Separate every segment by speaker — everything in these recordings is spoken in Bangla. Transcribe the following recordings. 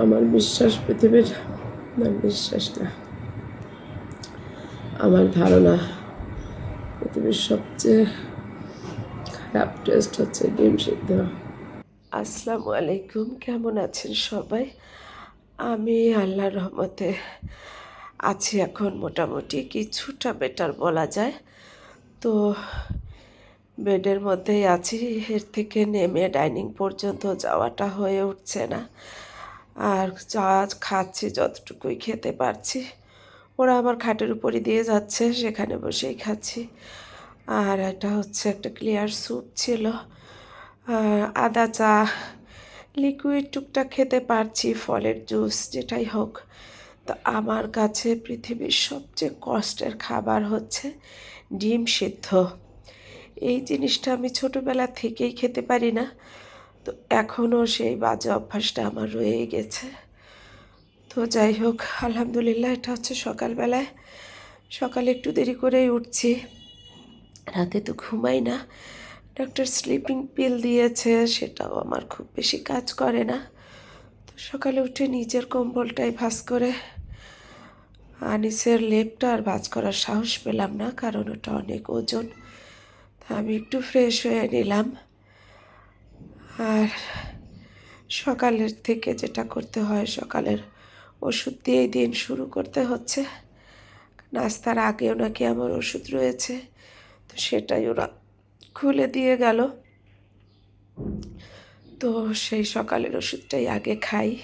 Speaker 1: আমার বিশ্বাস পৃথিবীর না বিশ্বাস না। আমার ধারণা, পৃথিবীর সবচেয়ে খারাপ টেস্ট হচ্ছে ডিম সিদ্ধ। আসসালামু আলাইকুম, কেমন আছেন সবাই? আমি আল্লাহর রহমতে আছি এখন মোটামুটি, কিছুটা বেটার বলা যায়। তো বেডের মধ্যেই আছি, এর থেকে নেমে ডাইনিং পর্যন্ত যাওয়াটা হয়ে উঠছে না। আর চা খাচ্ছি, যতটুকুই খেতে পারছি। ওরা আমার খাটের উপরই দিয়ে যাচ্ছে, সেখানে বসেই খাচ্ছি। আর এটা হচ্ছে একটা ক্লিয়ার স্যুপ ছিল। আদা, চা লিকুইড টুকটাক খেতে পারছি, ফলের জুস যেটাই হোক। তো আমার কাছে পৃথিবীর সবচেয়ে কষ্টের খাবার হচ্ছে ডিম সিদ্ধ। এই জিনিসটা আমি ছোটোবেলা থেকেই খেতে পারি না। তো এখনও সেই বাজে অভ্যাসটা আমার রয়ে গেছে। তো যাই হোক, আলহামদুলিল্লাহ এটা হচ্ছে সকালবেলায়। সকালে একটু দেরি করেই উঠছি। রাতে তো ঘুমাই না। ডক্টর স্লিপিং পিল দিয়েছে, সেটাও আমার খুব বেশি কাজ করে না। তো সকালে উঠে নিজের কম্বলটাই ভাস করে, আনিসের লেপটা আর ভাজ করার সাহস পেলাম না, কারণ ওটা অনেক ওজন। আমি একটু ফ্রেশ হয়ে নিলাম। আর সকালের থেকে যেটা করতে হয়, সকালের ওষুধ দিয়েই দিন শুরু করতে হচ্ছে। নাস্তার আগেও নাকি আমার ওষুধ রয়েছে, তো সেটাই ওরা খুলে দিয়ে গেল। তো সেই সকালের ওষুধটাই আগে খাই।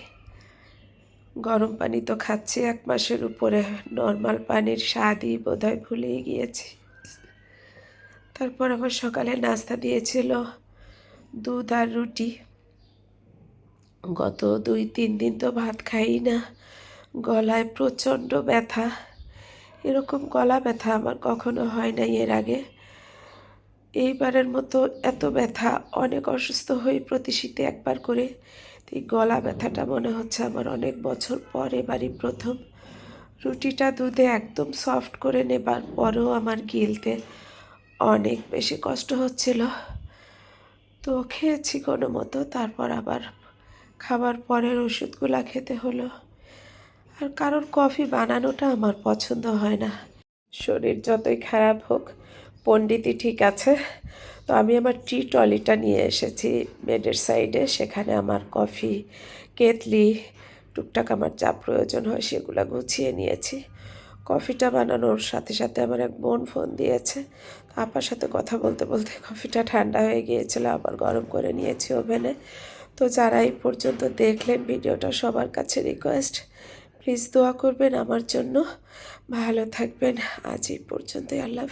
Speaker 1: গরম পানি তো খাচ্ছি এক মাসের উপরে, নর্মাল পানির স্বাদই বোধহয় ভুলেই গিয়েছি। তারপর আমার সকালে নাস্তা দিয়েছিল দুধ আর রুটি। গত দুই, তিন দিন তো ভাত খাই না। গলায় প্রচণ্ড ব্যথা। এরকম গলা ব্যথা আমার কখনো হয় নাই এর আগে। এইবারের মতো এত ব্যথা, অনেক অসুস্থ হয়ে প্রতি শীতে একবার করে। এই গলা ব্যথাটা মনে হচ্ছে আমার অনেক বছর পর এবারই প্রথম। রুটিটা দুধে একদম সফট করে নেবার পরেও আমার গিলতে অনেক বেশি কষ্ট হচ্ছিল। তো খেয়েছি কোনো মতো, তারপর আবার খাবার পরের ওষুধগুলা খেতে হলো। আর কারণ কফি বানানোটা আমার পছন্দ হয় না। শরীর যতই খারাপ হোক, পণ্ডিতই ঠিক আছে। তো আমি আমার টি টলিটা নিয়ে এসেছি বেডের সাইডে, সেখানে আমার কফি কেতলি টুকটাক আমার যা প্রয়োজন হয় সেগুলো গুছিয়ে নিয়েছি। কফিটা বানানোর সাথে সাথে আমার এক বোন ফোন দিয়েছে। আপার সাথে কথা বলতে বলতে কফিটা ঠান্ডা হয়ে গিয়েছিল, আবার গরম করে নিয়েছি ওভেনে। তো যারা এই পর্যন্ত দেখলেন ভিডিওটা, সবার কাছে রিকোয়েস্ট প্লিজ দোয়া করবেন আমার জন্য। ভালো থাকবেন, আজ এই পর্যন্তই, আল্লাহ।